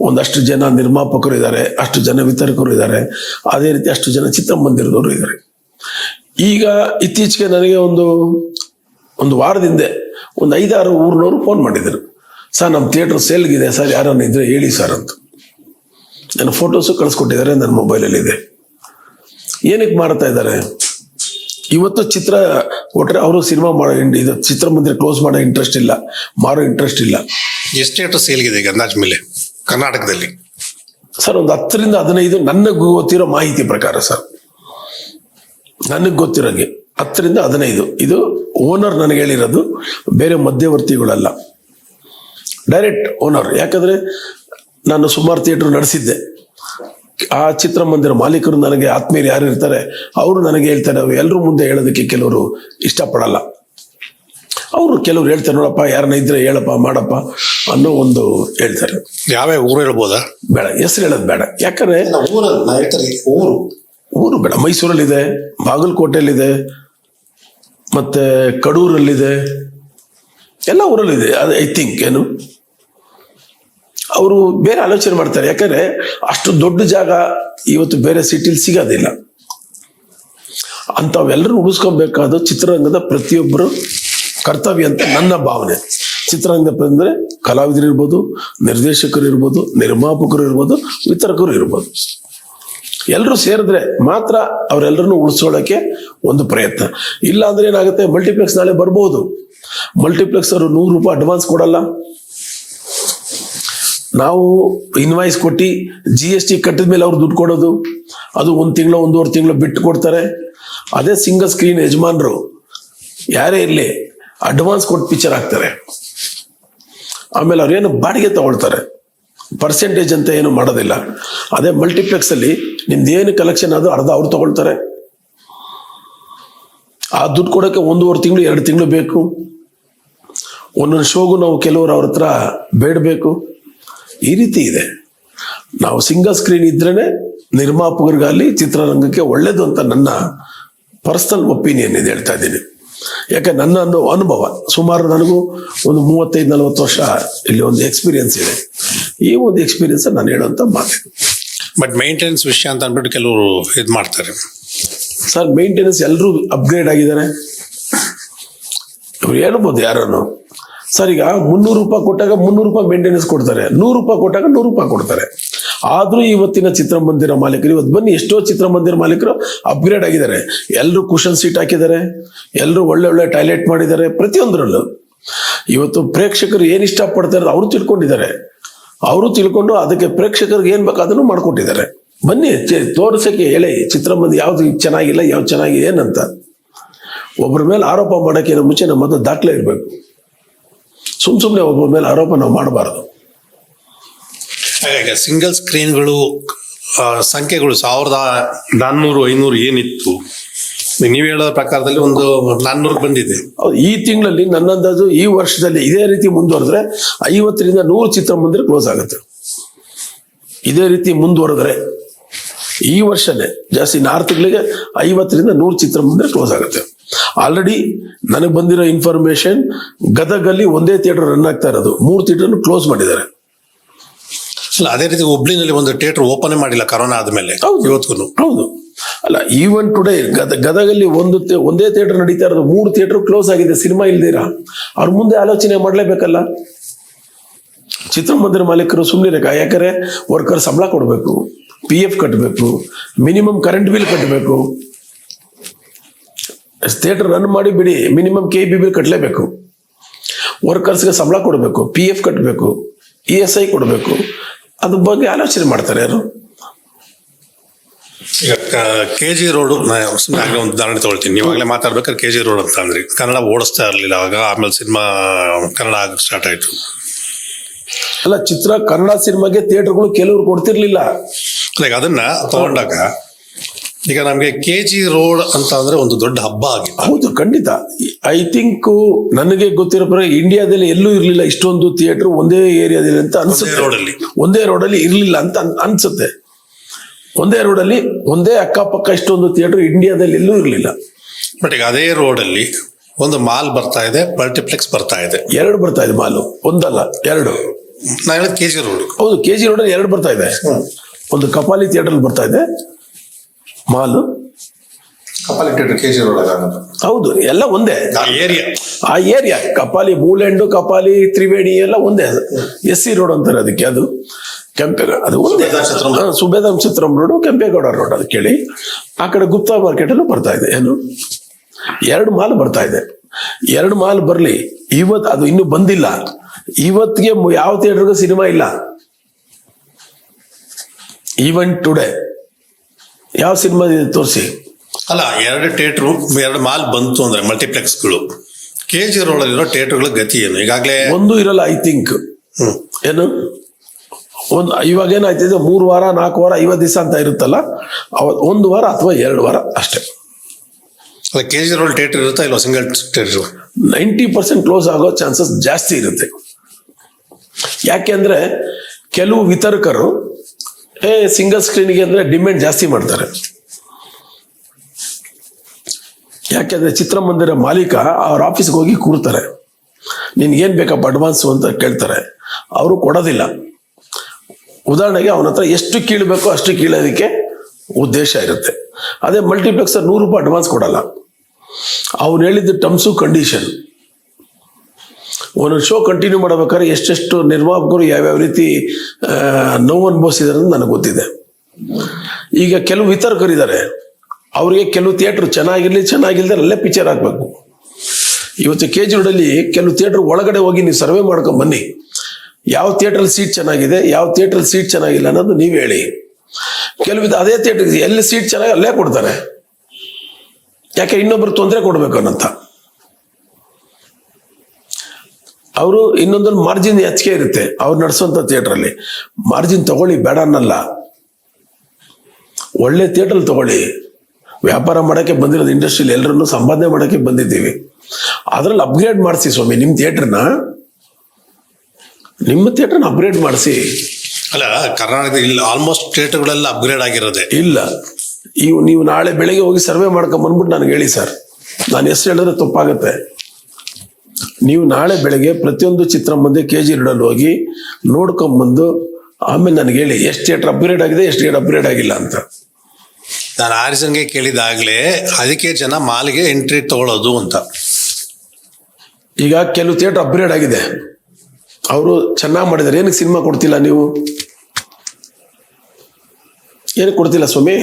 ಒಂದಷ್ಟು ಜನ ನಿರ್ಮಾಪಕರು ಇದ್ದಾರೆ, ಅಷ್ಟು ಜನ ವಿತರಕರು ಇದ್ದಾರೆ. ಅದೇ ರೀತಿ ಅಷ್ಟು ಜನ ಚಿತ್ರಮಂದಿರದವರು ಇದ್ದಾರೆ. ಈಗ ಇತ್ತೀಚೆಗೆ ನನಗೆ ಒಂದು ಒಂದು ವಾರದಿಂದೆ ಒಂದು ಐದಾರು ಊರಿನವರು ಫೋನ್ ಮಾಡಿದರು. ಸರ್ ನಮ್ಮ ಥಿಯೇಟರ್ ಸೇಲ್ಗಿದೆ ಸರ್, ಯಾರನ್ನ ಇದ್ರೆ ಹೇಳಿ ಸರ್ ಅಂತ. ನನ್ನ ಫೋಟೋಸು ಕಳಿಸ್ಕೊಟ್ಟಿದ್ದಾರೆ ನನ್ನ ಮೊಬೈಲಲ್ಲಿದೆ ಏನಕ್ಕೆ ಮಾಡ್ತಾ ಇದ್ದಾರೆ? ಇವತ್ತು ಚಿತ್ರ ಕೊಟ್ರೆ ಅವರು ಸಿನಿಮಾ ಮಾಡೋ ಇದು ಇದು ಚಿತ್ರಮಂದಿರ ಕ್ಲೋಸ್ ಮಾಡೋ ಇಂಟ್ರೆಸ್ಟ್ ಇಲ್ಲ ಮಾರೋ ಇಂಟ್ರೆಸ್ಟ್ ಇಲ್ಲ. ಎಷ್ಟು ಸೇಲ್ ಸೇಲ್ಗಿದೆ ಈಗ ಅಂದಾಜ್ ಮೇಲೆ ಕರ್ನಾಟಕದಲ್ಲಿ. ಸರ್ ಒಂದು ಹತ್ತರಿಂದ ಹದಿನೈದು ನನಗೆ ಗೊತ್ತಿರೋ ಮಾಹಿತಿ ಪ್ರಕಾರ ಸರ್ ನನಗೆ ಗೊತ್ತಿರೋಂಗೆ ಹತ್ತರಿಂದ ಹದಿನೈದು. ಇದು ಓನರ್ ನನಗೆ ಹೇಳಿರೋದು ಬೇರೆ ಮಧ್ಯವರ್ತಿಗಳಲ್ಲ. ಡೈರೆಕ್ಟ್ ಓನರ್ ಯಾಕಂದ್ರೆ ನಾನು ಸುಮಾರು ಥಿಯೇಟರ್ ನಡೆಸಿದ್ದೆ. ಆ ಚಿತ್ರಮಂದಿರ ಮಾಲೀಕರು ನನಗೆ ಆತ್ಮೀಯರು ಯಾರು ಇರ್ತಾರೆ ಅವರು ನನಗೆ ಹೇಳ್ತಾರೆ ಎಲ್ಲರೂ ಮುಂದೆ ಹೇಳೋದಕ್ಕೆ ಕೆಲವರು ಇಷ್ಟಪಡಲ್ಲ. ಅವರು ಕೆಲವ್ರು ಹೇಳ್ತಾರೆ ನೋಡಪ್ಪ ಯಾರನ್ನ ಇದ್ರೆ ಹೇಳಪ್ಪ ಮಾಡಪ್ಪ ಅನ್ನೋ ಒಂದು ಹೇಳ್ತಾರೆ. ಯಾವ ಊರು ಹೇಳ್ಬೋದಾ? ಬೇಡ ಹೆಸರು ಹೇಳೋದು ಬೇಡ. ಯಾಕಂದ್ರೆ ಊರು ಊರು. ಊರು ಬೇಡ. ಮೈಸೂರಲ್ಲಿದೆ ಬಾಗಲಕೋಟೆಯಲ್ಲಿದೆ ಮತ್ತೆ ಕಡೂರಲ್ಲಿದೆ ಎಲ್ಲ ಊರಲ್ಲಿದೆ. ಅದು ಐ ಥಿಂಕ್ ಏನು? ಅವರು ಬೇರೆ ಆಲೋಚನೆ ಮಾಡ್ತಾರೆ. ಯಾಕಂದ್ರೆ ಅಷ್ಟು ದೊಡ್ಡ ಜಾಗ ಇವತ್ತು ಬೇರೆ ಸಿಟಿಲಿ ಸಿಗೋದಿಲ್ಲ. ಅಂಥವೆಲ್ಲರೂ ಉಳಿಸ್ಕೊಬೇಕಾದ ಚಿತ್ರರಂಗದ ಪ್ರತಿಯೊಬ್ಬರು ಕರ್ತವ್ಯ ಅಂತ ನನ್ನ ಭಾವನೆ. ಚಿತ್ರರಂಗ ಅಂದ್ರೆ ಕಲಾವಿದರು ಇರ್ಬೋದು, ನಿರ್ದೇಶಕರು ಇರ್ಬೋದು, ನಿರ್ಮಾಪಕರು ಇರ್ಬೋದು, ವಿತರಕರು ಇರ್ಬೋದು. ಎಲ್ಲರೂ ಸೇರಿದ್ರೆ ಮಾತ್ರ ಅವರೆಲ್ಲರನ್ನು ಉಳಿಸ್ಕೊಳ್ಳೋಕೆ ಒಂದು ಪ್ರಯತ್ನ. ಇಲ್ಲ ಅಂದ್ರೆ ಏನಾಗುತ್ತೆ ಮಲ್ಟಿಪ್ಲೆಕ್ಸ್ ನಾಳೆ ಬರ್ಬೋದು. ಮಲ್ಟಿಪ್ಲೆಕ್ಸ್ ಅವರು ನೂರು ರೂಪಾಯಿ ಅಡ್ವಾನ್ಸ್ ಕೊಡಲ್ಲ. ನಾವು ಇನ್ವಾಯ್ಸ್ ಕೊಟ್ಟು ಜಿ ಎಸ್ ಟಿ ಕಟ್ಟಿದ ಮೇಲೆ ಅವ್ರು ದುಡ್ಡು ಕೊಡೋದು. ಅದು ಒಂದು ತಿಂಗಳು, ಒಂದೂವರೆ ತಿಂಗಳು ಬಿಟ್ಟು ಕೊಡ್ತಾರೆ. ಅದೇ ಸಿಂಗಲ್ ಸ್ಕ್ರೀನ್ ಯಜಮಾನರು ಯಾರೇ ಇರಲಿ ಅಡ್ವಾನ್ಸ್ ಕೊಟ್ಟು ಪಿಕ್ಚರ್ ಹಾಕ್ತಾರೆ. ಆಮೇಲೆ ಅವ್ರೇನು ಬಾಡಿಗೆ ತಗೊಳ್ತಾರೆ. ಪರ್ಸೆಂಟೇಜ್ ಅಂತ ಏನು ಮಾಡೋದಿಲ್ಲ. ಅದೇ ಮಲ್ಟಿಪ್ಲೆಕ್ಸ್ ಅಲ್ಲಿ ನಿಮ್ದು ಏನು ಕಲೆಕ್ಷನ್ ಅದು ಅರ್ಧ ಅವ್ರು ತಗೊಳ್ತಾರೆ. ಆ ದುಡ್ಡು ಕೊಡೋಕ್ಕೆ ಒಂದೂವರೆ ತಿಂಗಳು, ಎರಡು ತಿಂಗಳು ಬೇಕು. ಒಂದೊಂದು ಶೋಗೂ ನಾವು ಕೆಲವರು ಅವ್ರ ಹತ್ರ ಬೇಡಬೇಕು. ಈ ರೀತಿ ಇದೆ. ನಾವು ಸಿಂಗಲ್ ಸ್ಕ್ರೀನ್ ಇದ್ರೇ ನಿರ್ಮಾಪಕರಿಗಾಗಲಿ ಚಿತ್ರರಂಗಕ್ಕೆ ಒಳ್ಳೇದು ಅಂತ ನನ್ನ ಪರ್ಸನಲ್ ಒಪಿನಿಯನ್ ಇದೆ ಹೇಳ್ತಾ ಇದ್ದೀನಿ. ಯಾಕೆ ನನ್ನ ಅನುಭವ ಸುಮಾರು ನನಗೂ ಒಂದು ಮೂವತ್ತೈದು ನಲವತ್ತು ವರ್ಷ ಇಲ್ಲಿ ಒಂದು ಎಕ್ಸ್ಪೀರಿಯನ್ಸ್ ಇದೆ. ಈ ಒಂದು ಎಕ್ಸ್ಪೀರಿಯನ್ಸ್ ನಾನು ಹೇಳುವಂತ ಮಾತು. ಬಟ್ ಮೇಂಟೆನೆನ್ಸ್ ವಿಷಯ ಅಂತ ಅಂದ್ಬಿಟ್ಟು ಕೆಲವರು ಇದು ಮಾಡ್ತಾರೆ. ಸರ್ ಮೇಂಟೆನೆನ್ಸ್ ಎಲ್ಲರೂ ಅಪ್ಗ್ರೇಡ್ ಆಗಿದ್ದಾರೆ. ಇವ್ರು ಹೇಳ್ಬೋದು ಯಾರನ್ನು? ಸರ್, ಈಗ ಮುನ್ನೂರು ರೂಪಾಯಿ ಕೊಟ್ಟಾಗ ಮುನ್ನೂರು ರೂಪಾಯಿ ಮೇಂಟೆನೆನ್ಸ್ ಕೊಡ್ತಾರೆ. ನೂರು ರೂಪಾಯಿ ಕೊಟ್ಟಾಗ ನೂರು ರೂಪಾಯಿ ಕೊಡ್ತಾರೆ. ಆದರೂ ಇವತ್ತಿನ ಚಿತ್ರಮಂದಿರ ಮಾಲೀಕರು, ಇವತ್ತು ಬನ್ನಿ, ಎಷ್ಟೋ ಚಿತ್ರಮಂದಿರ ಮಾಲೀಕರು ಅಪ್ಗ್ರೇಡ್ ಆಗಿದ್ದಾರೆ. ಎಲ್ಲರೂ ಕುಷನ್ ಸೀಟ್ ಹಾಕಿದ್ದಾರೆ ಎಲ್ಲರೂ ಒಳ್ಳೆ ಒಳ್ಳೆ ಟಾಯ್ಲೆಟ್ ಮಾಡಿದ್ದಾರೆ, ಪ್ರತಿಯೊಂದರಲ್ಲೂ. ಇವತ್ತು ಪ್ರೇಕ್ಷಕರು ಏನು ಇಷ್ಟಪಡ್ತಾರೆ ಅವರು ತಿಳ್ಕೊಂಡಿದ್ದಾರೆ. ಅವರು ತಿಳ್ಕೊಂಡು ಅದಕ್ಕೆ ಪ್ರೇಕ್ಷಕರಿಗೆ ಏನು ಬೇಕು ಅದನ್ನು ಮಾಡ್ಕೊಟ್ಟಿದ್ದಾರೆ. ಬನ್ನಿ ತೋರ್ಸಕ್ಕೆ ಹೇಳಿ ಚಿತ್ರಮಂದಿ ಯಾವ್ದು ಚೆನ್ನಾಗಿಲ್ಲ, ಯಾವ್ದು ಚೆನ್ನಾಗಿದೆ ಏನಂತ. ಒಬ್ಬರ ಮೇಲೆ ಆರೋಪ ಮಾಡೋಕ್ಕಿಂತ ಮುಂಚೆ ನಮ್ಮ ಹತ್ರ ದಾಖಲೆ ಇರಬೇಕು. ಸುಮ್ ಸುಮ್ಮನೆ ಒಬ್ಬರ ಮೇಲೆ ಆರೋಪ ನಾವು ಮಾಡಬಾರ್ದು. ಹಾಗಾಗಿ ಸಿಂಗಲ್ ಸ್ಕ್ರೀನ್ಗಳು ಸಂಖ್ಯೆಗಳು ಸಾವಿರದ ನಾನ್ನೂರು ಐನೂರು ಏನಿತ್ತು? ನೀವು ಹೇಳೋ ಪ್ರಕಾರದಲ್ಲಿ ಒಂದು ನಾನ್ನೂರು ಬಂದಿದೆ. ಈ ತಿಂಗಳಲ್ಲಿ ನನ್ನ ಅಂದಾಜು ಈ ವರ್ಷದಲ್ಲಿ ಇದೇ ರೀತಿ ಮುಂದುವರೆದ್ರೆ ಐವತ್ತರಿಂದ ನೂರು ಚಿತ್ರಮಂದಿರ ಕ್ಲೋಸ್ ಆಗುತ್ತೆ. ಇದೇ ರೀತಿ ಮುಂದುವರೆದ್ರೆ ಈ ವರ್ಷನೇ ಜಾಸ್ತಿ ನಾರ್ ತಿಂಗಳಿಗೆ ಐವತ್ತರಿಂದ ನೂರು ಚಿತ್ರಮಂದಿರ ಕ್ಲೋಸ್ ಆಗುತ್ತೆ. ಆಲ್ರೆಡಿ ನನಗೆ ಬಂದಿರೋ ಇನ್ಫಾರ್ಮೇಶನ್ ಗದಗಲ್ಲಿ ಒಂದೇ ಥಿಯೇಟರ್ ರನ್ ಆಗ್ತಾ ಇರೋದು. ಮೂರು ಥಿಯೇಟರ್ ಕ್ಲೋಸ್ ಮಾಡಿದ್ದಾರೆ. ಅಲ್ಲ ಅದೇ ರೀತಿ ಹುಬ್ಳಿನಲ್ಲಿ ಒಂದು ಥಿಯೇಟರ್ ಓಪನ್ ಮಾಡಿಲ್ಲ ಕರೋನಾ ಆದ್ಮೇಲೆ. ಹೌದು. ಇವತ್ತಿಗೂ ಹೌದು. ಅಲ್ಲ ಈವನ್ ಟುಡೇ ಗದ ಗದಗಲ್ಲಿ ಒಂದು ಒಂದೇ ಥಿಯೇಟರ್ ನಡೀತಾ ಇರೋದು ಮೂರು ಥಿಯೇಟರ್ ಕ್ಲೋಸ್ ಆಗಿದೆ ಸಿನಿಮಾ ಇಲ್ದಿರಾ? ಅವ್ರ ಮುಂದೆ ಆಲೋಚನೆ ಮಾಡಲೇಬೇಕಲ್ಲ? ಚಿತ್ರಮಂದಿರ ಮಾಲೀಕರು ಸುಮ್ಮನೆ ಯಾಕಂದ್ರೆ ವರ್ಕರ್ ಸಂಬಳ ಕೊಡಬೇಕು ಪಿ ಎಫ್ ಕಟ್ಟಬೇಕು ಮಿನಿಮಮ್ ಕರೆಂಟ್ ಬಿಲ್ ಕಟ್ಟಬೇಕು ಥಿಯೇಟರ್ ರನ್ ಮಾಡಿ ಬಿಡಿ ಮಿನಿಮಮ್ ಕೆ ಬಿ ಬಿಲ್ ಕಟ್ಟಲೇಬೇಕು ವರ್ಕರ್ಸ್ಗೆ ಸಂಬಳ ಕೊಡಬೇಕು ಪಿ ಎಫ್ ಕಟ್ಟಬೇಕು ಇ ಎಸ್ ಐ ಕೊಡಬೇಕು. ಅದ್ರ ಬಗ್ಗೆ ಆಲೋಚನೆ ಮಾಡ್ತಾರೆ ಯಾರು? ಈಗ ಕೆ ಜಿ ರೋಡ್ ಸುಮ್ಮನೆ ಒಂದು ಉದಾಹರಣೆ ತಗೊಳ್ತೀನಿ. ನೀವಾಗಲೇ ಮಾತಾಡ್ಬೇಕಾದ್ರೆ ಕೆ ಜಿ ರೋಡ್ ಅಂತ ಅಂದ್ರಿ. ಕನ್ನಡ ಓಡಿಸ್ತಾ ಇರಲಿಲ್ಲ ಆಗ ಆಮೇಲೆ ಸಿನಿಮಾ ಕನ್ನಡ ಆಗಕ್ಕೆ ಸ್ಟಾರ್ಟ್ ಆಯ್ತು. ಅಲ್ಲ ಚಿತ್ರ ಕನ್ನಡ ಸಿನಿಮಾಗೆ ಥಿಯೇಟರ್ಗಳು ಕೆಲವರು ಕೊಡ್ತಿರ್ಲಿಲ್ಲ. ಲೈಕ್ ಅದನ್ನ ತಗೊಂಡಾಗ ಈಗ ನಮಗೆ ಕೆ ಜಿ ರೋಡ್ ಅಂತ ಅಂದ್ರೆ ಒಂದು ದೊಡ್ಡ ಹಬ್ಬ ಆಗಿದೆ. ಹೌದು ಖಂಡಿತ. ಐ ಥಿಂಕ್ ನನಗೆ ಗೊತ್ತಿರೋ ಪ್ರಕಾರ ಇಂಡಿಯಾದಲ್ಲಿ ಎಲ್ಲೂ ಇರಲಿಲ್ಲ. ಇಷ್ಟೊಂದು ಥಿಯೇಟರ್ ಒಂದೇ ಏರಿಯಾದಲ್ಲಿ ಅಂತ ಅನ್ಸುತ್ತೆ. ರೋಡಲ್ಲಿ ಒಂದೇ ರೋಡಲ್ಲಿ ಇರಲಿಲ್ಲ ಅಂತ ಅನ್- ಅನ್ಸುತ್ತೆ. ಒಂದೇ ರೋಡಲ್ಲಿ ಒಂದೇ ಅಕ್ಕಪಕ್ಕ ಇಷ್ಟೊಂದು ಥಿಯೇಟರ್ ಇಂಡಿಯಾದಲ್ಲಿ ಎಲ್ಲೂ ಇರಲಿಲ್ಲ. ಬಟ್ ಈಗ ಅದೇ ರೋಡಲ್ಲಿ ಒಂದು ಮಾಲ್ ಬರ್ತಾ ಇದೆ ಮಲ್ಟಿಪ್ಲೆಕ್ಸ್ ಬರ್ತಾ ಇದೆ. ಎರಡು ಬರ್ತಾ ಇದೆ ಮಾಲು. ಒಂದಲ್ಲ ಎರಡು. ನಾನು ಹೇಳಿದ ಕೆ ಜಿ ರೋಡ್ ಹೌದು ಕೆ ಜಿ ರೋಡಲ್ಲಿ ಎರಡು ಬರ್ತಾ ಇದೆ. ಒಂದು ಕಪಾಲಿ ಥಿಯೇಟರ್ ಬರ್ತಾ ಇದೆ. ಮಾಲು? ಕಪಾಲಿ ಹೌದು ಎಲ್ಲ ಒಂದೇ. ಏರಿಯಾ ಆ ಏರಿಯಾ ಕಪಾಲಿ ಮೂಲೆಂಡು ಕಪಾಲಿ ತ್ರಿವೇಣಿ ಎಲ್ಲ ಒಂದೇ ಎಸ್ ಸಿ ರೋಡ್ ಅಂತಾರೆ ಅದಕ್ಕೆ ಅದು. ಕೆಂಪೇಗೌಡ ಅದು ಒಂದೇ. ಸುಬೇದಾಮ್ ಚಿತ್ರಂ ರೋಡ್. ಕೆಂಪೇಗೌಡ ರೋಡ್ ಅದು ಕೇಳಿ. ಆ ಕಡೆ ಗುಪ್ತಾ ಮಾರ್ಕೆಟ್ ಅಲ್ಲೂ ಬರ್ತಾ ಇದೆ. ಏನು? ಎರಡು ಮಾಲ್ ಬರ್ತಾ ಇದೆ. ಎರಡು ಮಾಲ್ ಬರ್ಲಿ ಇವತ್ ಅದು ಇನ್ನೂ ಬಂದಿಲ್ಲ. ಇವತ್ತಿಗೆ ಯಾವ ಥಿಯೇಟರ್ಗೂ ಸಿನಿಮಾ ಇಲ್ಲ. ಈವನ್ ಟುಡೇ ಯಾವ ಸಿನಿಮಾ ತೋರಿಸಿ? ಅಲ್ಲ ಎರಡು ಥಿಯೇಟ್ರು ಎರಡು ಮಾಲ್ ಬಂತು ಅಂದ್ರೆ ಮಲ್ಟಿಪ್ಲೆಕ್ಸ್ಗಳು ಕೆ ಜಿ ರೋಡಲ್ಲಿರೋ ಥಿಯೇಟರ್ಗಳ ಗತಿ ಏನು? ಈಗಾಗಲೇ ಒಂದು ಇರಲ್ಲ ಐ ಥಿಂಕ್ ಏನು? ಒಂದು ಇವಾಗ ಏನಾಯ್ತಿದೆ ಮೂರು ವಾರ ನಾಲ್ಕು ವಾರ ಐವತ್ತು ದಿವಸ ಅಂತ ಇರುತ್ತಲ್ಲ? ಅವತ್ತು ಒಂದು ವಾರ ಅಥವಾ ಎರಡು ವಾರ ಅಷ್ಟೇ. ಅಲ್ಲ ಕೆ ಜಿ ರೋಡ್ ಥಿಯೇಟರ್ ಇರುತ್ತಾ ಇಲ್ಲ single theatre ninety percent close ಆಗೋ ಚಾನ್ಸಸ್ ಜಾಸ್ತಿ ಇರುತ್ತೆ. ಯಾಕೆಂದ್ರೆ ಕೆಲವು ವಿತರಕರು ಏ ಸಿಂಗಲ್ ಸ್ಕ್ರೀನಿಗೆ ಅಂದ್ರೆ ಡಿಮ್ಯಾಂಡ್ ಜಾಸ್ತಿ ಮಾಡ್ತಾರೆ. ಯಾಕೆಂದರೆ ಚಿತ್ರಮಂದಿರ ಮಾಲೀಕ ಅವ್ರ ಆಫೀಸ್ಗೆ ಹೋಗಿ ಕೂರ್ತಾರೆ. ನಿನಗೇನು ಬೇಕಪ್ಪ ಅಡ್ವಾನ್ಸು ಅಂತ ಕೇಳ್ತಾರೆ. ಅವರು ಕೊಡೋದಿಲ್ಲ. ಉದಾಹರಣೆಗೆ ಅವನ ಹತ್ರ ಎಷ್ಟು ಕೀಳ್ಬೇಕೋ ಅಷ್ಟು ಕೀಳೋದಕ್ಕೆ ಉದ್ದೇಶ ಇರುತ್ತೆ. ಅದೇ ಮಲ್ಟಿಪ್ಲೆಕ್ಸರ್ ನೂರು ರೂಪಾಯಿ ಅಡ್ವಾನ್ಸ್ ಕೊಡಲ್ಲ. ಅವ್ನು ಹೇಳಿದ್ದು ಟರ್ಮ್ಸು ಕಂಡೀಷನ್ ಒಂದೊಂದು ಶೋ ಕಂಟಿನ್ಯೂ ಮಾಡಬೇಕಾದ್ರೆ ಎಷ್ಟೆಷ್ಟು ನಿರ್ಮಾಪಕರು ಯಾವ್ಯಾವ ರೀತಿ ನೋವು ಅನುಭವಿಸಿದಾರೆ ಅಂತ ನನಗೆ ಗೊತ್ತಿದೆ. ಈಗ ಕೆಲವು ವಿತರಕರಿದ್ದಾರೆ ಅವರಿಗೆ ಕೆಲವು ಥಿಯೇಟ್ರ್ ಚೆನ್ನಾಗಿರ್ಲಿ, ಚೆನ್ನಾಗಿಲ್ದೆ ಅಲ್ಲೇ ಪಿಕ್ಚರ್ ಹಾಕ್ಬೇಕು. ಇವತ್ತು ಕೆ ಜಿ ರೋಡಲ್ಲಿ ಕೆಲವು ಥಿಯೇಟರ್ ಒಳಗಡೆ ಹೋಗಿ ನೀವು ಸರ್ವೆ ಮಾಡ್ಕೊಂಡ್ ಬನ್ನಿ. ಯಾವ ಥಿಯೇಟ್ರಲ್ಲಿ ಸೀಟ್ ಚೆನ್ನಾಗಿದೆ, ಯಾವ ಥಿಯೇಟ್ರಲ್ಲಿ ಸೀಟ್ ಚೆನ್ನಾಗಿಲ್ಲ ಅನ್ನೋದು ನೀವು ಹೇಳಿ. ಕೆಲವು ಅದೇ ಥಿಯೇಟರ್ ಎಲ್ಲಿ ಸೀಟ್ ಚೆನ್ನಾಗಿ ಅಲ್ಲೇ ಕೊಡ್ತಾರೆ. ಯಾಕೆ ಇನ್ನೊಬ್ರು ತೊಂದರೆ ಕೊಡ್ಬೇಕು ಅನ್ನಂತ ಅವರು ಇನ್ನೊಂದೊಂದು ಮಾರ್ಜಿನ್ ಹೆಚ್ಚಿಗೆ ಇರುತ್ತೆ. ಅವ್ರು ನಡೆಸುವಂತ ಥಿಯೇಟ್ರಲ್ಲಿ ಮಾರ್ಜಿನ್ ತಗೊಳ್ಳಿ ಬೇಡ ಅನ್ನಲ್ಲ. ಒಳ್ಳೆ ಥಿಯೇಟರ್ ತಗೊಳ್ಳಿ. ವ್ಯಾಪಾರ ಮಾಡೋಕ್ಕೆ ಬಂದಿರೋದು ಇಂಡಸ್ಟ್ರಿಯಲ್ಲಿ ಎಲ್ಲರನ್ನು ಸಂಪಾದನೆ ಮಾಡೋಕ್ಕೆ ಬಂದಿದ್ದೀವಿ. ಅದ್ರಲ್ಲಿ ಅಪ್ಗ್ರೇಡ್ ಮಾಡಿಸಿ ಸ್ವಾಮಿ ನಿಮ್ಮ ಥಿಯೇಟರ್ನ ನಿಮ್ಮ ಥಿಯೇಟ್ರನ್ನ ಅಪ್ಗ್ರೇಡ್ ಮಾಡಿಸಿ. ಅಲ್ಲ ಕರ್ನಾಟಕದ ಇಲ್ಲ ಆಲ್ಮೋಸ್ಟ್ ಥಿಯೇಟರ್ಗಳೆಲ್ಲ ಅಪ್ಗ್ರೇಡ್ ಆಗಿರೋದೆ. ಇಲ್ಲ. ಇವು ನೀವು ನಾಳೆ ಬೆಳಿಗ್ಗೆ ಹೋಗಿ ಸರ್ವೆ ಮಾಡ್ಕೊಂಡ್ ಬಂದ್ಬಿಟ್ಟು ನನಗೆ ಹೇಳಿ ಸರ್. ನಾನು ಎಷ್ಟು ಹೇಳಿದ್ರೆ ತಪ್ಪಾಗುತ್ತೆ. ನೀವು ನಾಳೆ ಬೆಳಗ್ಗೆ ಪ್ರತಿಯೊಂದು ಚಿತ್ರ ಮುಂದೆ ಕೆ ಜಿ ರೋಡಲ್ಲಿ ಹೋಗಿ ನೋಡ್ಕೊಂಬಂದು ಆಮೇಲೆ ನನಗೆ ಹೇಳಿ ಎಷ್ಟು ಥಿಯೇಟರ್ ಅಪ್ಗ್ರೇಡ್ ಆಗಿದೆ ಎಷ್ಟು ಥಿಯೇಟರ್ ಅಪ್ಗ್ರೇಡ್ ಆಗಿಲ್ಲ ಅಂತ. ನಾನು ಆರಿಸಂಗೆ ಕೇಳಿದಾಗಲೇ ಅದಕ್ಕೆ ಜನ ಮಾಲ್ಗೆ ಎಂಟ್ರಿ ತಗೊಳ್ಳೋದು ಅಂತ. ಈಗ ಕೆಲವು ಥಿಯೇಟರ್ ಅಪ್ಗ್ರೇಡ್ ಆಗಿದೆ. ಅವರು ಚೆನ್ನಾಗಿ ಮಾಡಿದ್ದಾರೆ ಏನಕ್ಕೆ ಸಿನಿಮಾ ಕೊಡ್ತಿಲ್ಲ ನೀವು? ಏನಕ್ಕೆ ಕೊಡ್ತಿಲ್ಲ ಸ್ವಾಮಿ?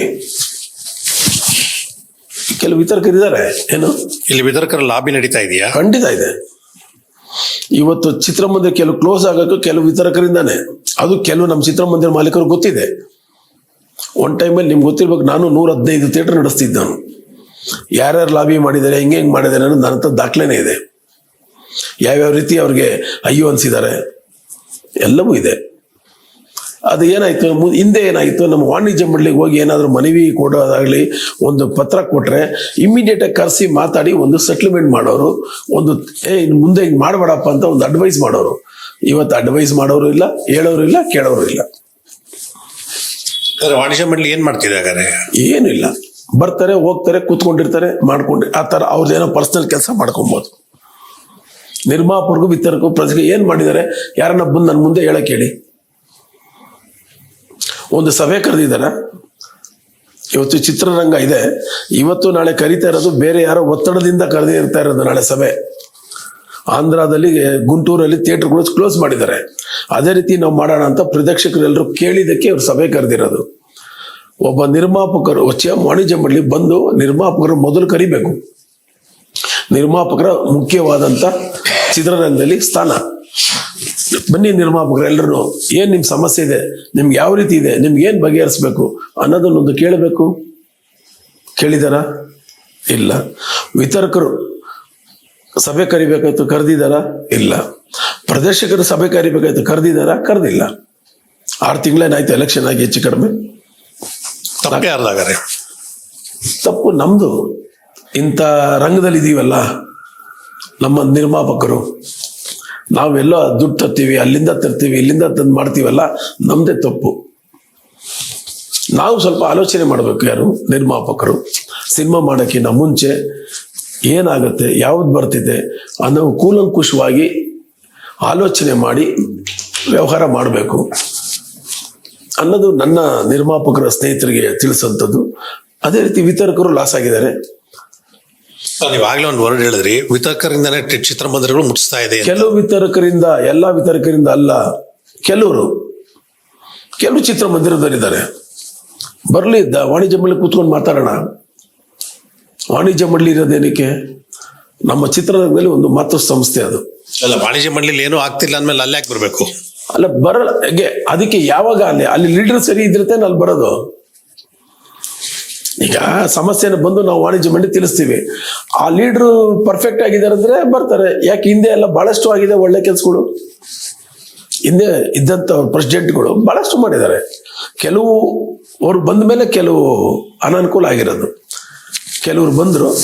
ಕೆಲವು ವಿತರ್ಕರಿದ್ದಾರೆ. ಏನು? ಇಲ್ಲಿ ವಿತರ್ಕರ ಲಾಬಿ ನಡೀತಾ ಇದೆಯಾ? ಖಂಡಿತ ಇದೆ. ಇವತ್ತು ಚಿತ್ರಮಂದಿರ ಕೆಲವು ಕ್ಲೋಸ್ ಆಗೋಕೆ ಕೆಲವು ವಿತರಕರಿಂದಾನೆ. ಅದು ಕೆಲವು ನಮ್ಮ ಚಿತ್ರಮಂದಿರ ಮಾಲೀಕರು ಗೊತ್ತಿದೆ. ಒನ್ ಟೈಮಲ್ಲಿ ನಿಮ್ಗೆ ಗೊತ್ತಿರ್ಬೇಕು, ನಾನು ನೂರ ಹದಿನೈದು ಥಿಯೇಟರ್ ನಡೆಸ್ತಿದ್ದೆ ನಾನು. ಯಾರ್ಯಾರು ಲಾಬಿ ಮಾಡಿದ್ದಾರೆ, ಹೆಂಗೆ ಹೆಂಗೆ ಮಾಡಿದ್ದಾರೆ ಅನ್ನೋದು ನನ್ನ ಹತ್ರ ದಾಖಲೆನೇ ಇದೆ. ಯಾವ್ಯಾವ ರೀತಿ ಅವ್ರಿಗೆ ಅಯ್ಯೋ ಅನ್ಸಿದ್ದಾರೆ, ಎಲ್ಲವೂ ಇದೆ. ಅದು ಏನಾಯ್ತು? ಹಿಂದೆ ಏನಾಯ್ತು? ನಮ್ಮ ವಾಣಿಜ್ಯ ಮಂಡಳಿಗೆ ಹೋಗಿ ಏನಾದರೂ ಮನವಿ ಕೊಡೋದಾಗಲಿ ಒಂದು ಪತ್ರ ಕೊಟ್ರೆ ಇಮಿಡಿಯೇಟ್ ಆಗಿ ಕರೆಸಿ ಮಾತಾಡಿ ಒಂದು ಸೆಟ್ಲ್ಮೆಂಟ್ ಮಾಡೋರು ಒಂದು ಏ ಇನ್ನು ಮುಂದೆ ಹಿಂಗೆ ಮಾಡಬೇಡಪ್ಪ ಅಂತ ಒಂದು ಅಡ್ವೈಸ್ ಮಾಡೋರು. ಇವತ್ತು ಅಡ್ವೈಸ್ ಮಾಡೋರು ಇಲ್ಲ ಹೇಳೋರು ಇಲ್ಲ ಕೇಳೋರು ಇಲ್ಲ. ವಾಣಿಜ್ಯ ಮಂಡಳಿ ಏನು ಮಾಡ್ತಿದೆ ಹಾಗಾದ್ರೆ? ಏನು ಇಲ್ಲ. ಬರ್ತಾರೆ ಹೋಗ್ತಾರೆ ಕೂತ್ಕೊಂಡಿರ್ತಾರೆ ಮಾಡ್ಕೊಂಡು ಆ ಥರ ಅವ್ರದ್ದೇನೋ ಪರ್ಸನಲ್ ಕೆಲಸ ಮಾಡ್ಕೊಬೋದು. ನಿರ್ಮಾಪಕರಿಗೂ ವಿತರಕರು ಪ್ರಜೆಗೆ ಏನು ಮಾಡಿದ್ದಾರೆ? ಯಾರನ್ನ ಬಂದು ನನ್ನ ಮುಂದೆ ಹೇಳಕ್ ಹೇಳಿ. ಒಂದು ಸಭೆ ಕರೆದಿದ್ದಾರೆ. ಇವತ್ತು ಚಿತ್ರರಂಗ ಇದೆ. ಇವತ್ತು ನಾಳೆ ಕರಿತಾ ಇರೋದು ಬೇರೆ ಯಾರೋ ಒತ್ತಡದಿಂದ ಕರೆದಿರ್ತಾ ಇರೋದು ನಾಳೆ ಸಭೆ. ಆಂಧ್ರದಲ್ಲಿ ಗುಂಟೂರಲ್ಲಿ ಥಿಯೇಟರ್ಗಳು ಕ್ಲೋಸ್ ಮಾಡಿದ್ದಾರೆ. ಅದೇ ರೀತಿ ನಾವು ಮಾಡೋಣ ಅಂತ ಪ್ರದಕ್ಷಕರೆಲ್ಲರೂ ಕೇಳಿದ್ದಕ್ಕೆ ಅವ್ರು ಸಭೆ ಕರೆದಿರೋದು. ಒಬ್ಬ ನಿರ್ಮಾಪಕರು ವಚ್ಚ ವಾಣಿಜ್ಯ ಬಂದು ನಿರ್ಮಾಪಕರು ಮೊದಲು ಕರಿಬೇಕು. ನಿರ್ಮಾಪಕರ ಮುಖ್ಯವಾದಂಥ ಚಿತ್ರರಂಗದಲ್ಲಿ ಸ್ಥಾನ. ಬನ್ನಿ ನಿರ್ಮಾಪಕರು ಎಲ್ಲರೂ ನಿಮ್ಮ ನಿಮ್ ಸಮಸ್ಯೆ ಇದೆ? ನಿಮ್ಗೆ ಯಾವ ರೀತಿ ಇದೆ? ನಿಮ್ಗೆ ಏನು ಬಗೆಹರಿಸ್ಬೇಕು? ಅನ್ನೋದನ್ನೊಂದು ಕೇಳಬೇಕು. ಕೇಳಿದಾರ? ಇಲ್ಲ. ವಿತರಕರು ಸಭೆ ಕರಿಬೇಕಾಯ್ತು ಕರೆದಿದಾರ? ಇಲ್ಲ. ಪ್ರದರ್ಶಕರು ಸಭೆ ಕರಿಬೇಕಾಯ್ತು ಕರೆದಿದಾರ? ಕರೆದಿಲ್ಲ. ಆರು ತಿಂಗಳೇನಾಯ್ತು? ಎಲೆಕ್ಷನ್ ಆಗಿ ಹೆಚ್ಚು ಕಡಿಮೆ. ತಪ್ಪೇ ನಮ್ದು. ಇಂಥ ರಂಗದಲ್ಲಿ ಇದೀವಲ್ಲ ನಮ್ಮ ನಿರ್ಮಾಪಕರು. ನಾವೆಲ್ಲೋ ದುಡ್ಡು ತರ್ತೀವಿ, ಅಲ್ಲಿಂದ ತರ್ತೀವಿ, ಇಲ್ಲಿಂದ ತಂದು ಮಾಡ್ತೀವಲ್ಲ ನಮ್ಮದೇ ತಪ್ಪು. ನಾವು ಸ್ವಲ್ಪ ಆಲೋಚನೆ ಮಾಡಬೇಕು ಯಾರು? ನಿರ್ಮಾಪಕರು. ಸಿನಿಮಾ ಮಾಡೋಕ್ಕಿಂತ ಮುಂಚೆ ಏನಾಗುತ್ತೆ, ಯಾವ್ದು ಬರ್ತಿದೆ ಅನ್ನೋ ಕೂಲಂಕುಷವಾಗಿ ಆಲೋಚನೆ ಮಾಡಿ ವ್ಯವಹಾರ ಮಾಡಬೇಕು. ಅನ್ನೋದು ನನ್ನ ನಿರ್ಮಾಪಕರ ಸ್ನೇಹಿತರಿಗೆ ತಿಳಿಸಂಥದ್ದು ಅದೇ ರೀತಿ ವಿತರಕರು ಲಾಸ್ ಆಗಿದ್ದಾರೆ. ನೀವು ಆಗ್ಲೇ ಒಂದು ವರ್ಡ್ ಹೇಳಿದ್ರಿ ವಿತರಕರಿಂದನೇ ಚಿತ್ರಮಂದಿರಗಳು ಮುಟ್ಟಿಸ್ತಾ ಇದೆ. ಕೆಲವು ವಿತರಕರಿಂದ ಎಲ್ಲ ವಿತರಕರಿಂದ ಅಲ್ಲ ಕೆಲವರು ಕೆಲವು ಚಿತ್ರಮಂದಿರದವರಿದ್ದಾರೆ ಬರಲಿ ಇದ್ದ ವಾಣಿಜ್ಯ ಮಂಡಳಿ ಕೂತ್ಕೊಂಡು ಮಾತಾಡೋಣ. ವಾಣಿಜ್ಯ ಮಂಡಳಿ ಇರೋದೇನಕ್ಕೆ ನಮ್ಮ ಚಿತ್ರರಂಗದಲ್ಲಿ ಒಂದು ಮಾತೃ ಸಂಸ್ಥೆ ಅದು. ಅಲ್ಲ ವಾಣಿಜ್ಯ ಮಂಡಳಿ ಏನೂ ಆಗ್ತಿಲ್ಲ ಅಂದ್ಮೇಲೆ ಅಲ್ಲಿ ಯಾಕೆ ಬರಬೇಕು? ಅಲ್ಲ ಬರಲ್ಲ ಹಾಗೆ ಅದಕ್ಕೆ ಯಾವಾಗ ಅಲ್ಲಿ ಅಲ್ಲಿ ಲೀಡರ್ ಸರಿ ಇದ್ರೆ ಅಲ್ಲಿ ಬರೋದು? ಈಗ ಸಮಸ್ಯೆನ ಬಂದು ನಾವು ವಾಣಿಜ್ಯ ಮಂಡಿ ತಿಳಿಸ್ತೀವಿ. ಆ ಲೀಡ್ರು ಪರ್ಫೆಕ್ಟ್ ಆಗಿದ್ದಾರೆ ಅಂದ್ರೆ ಬರ್ತಾರೆ. ಯಾಕೆ ಹಿಂದೆ ಎಲ್ಲ ಬಹಳಷ್ಟು ಆಗಿದೆ, ಒಳ್ಳೆ ಕೆಲಸಗಳು. ಹಿಂದೆ ಇದ್ದಂಥ ಪ್ರೆಸಿಡೆಂಟ್ಗಳು ಬಹಳಷ್ಟು ಮಾಡಿದ್ದಾರೆ. ಕೆಲವು ಅವ್ರು ಬಂದ ಮೇಲೆ ಕೆಲವು ಅನನುಕೂಲ ಆಗಿರೋದು. ಕೆಲವರು ಬಂದರು,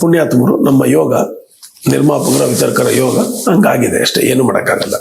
ಪುಣ್ಯಾತ್ಮರು, ನಮ್ಮ ಯೋಗ, ನಿರ್ಮಾಪಕರ ವಿತರಕರ ಯೋಗ, ಹಂಗಾಗಿದೆ. ಅಷ್ಟೇ, ಏನು ಮಾಡೋಕ್ಕಾಗಲ್ಲ.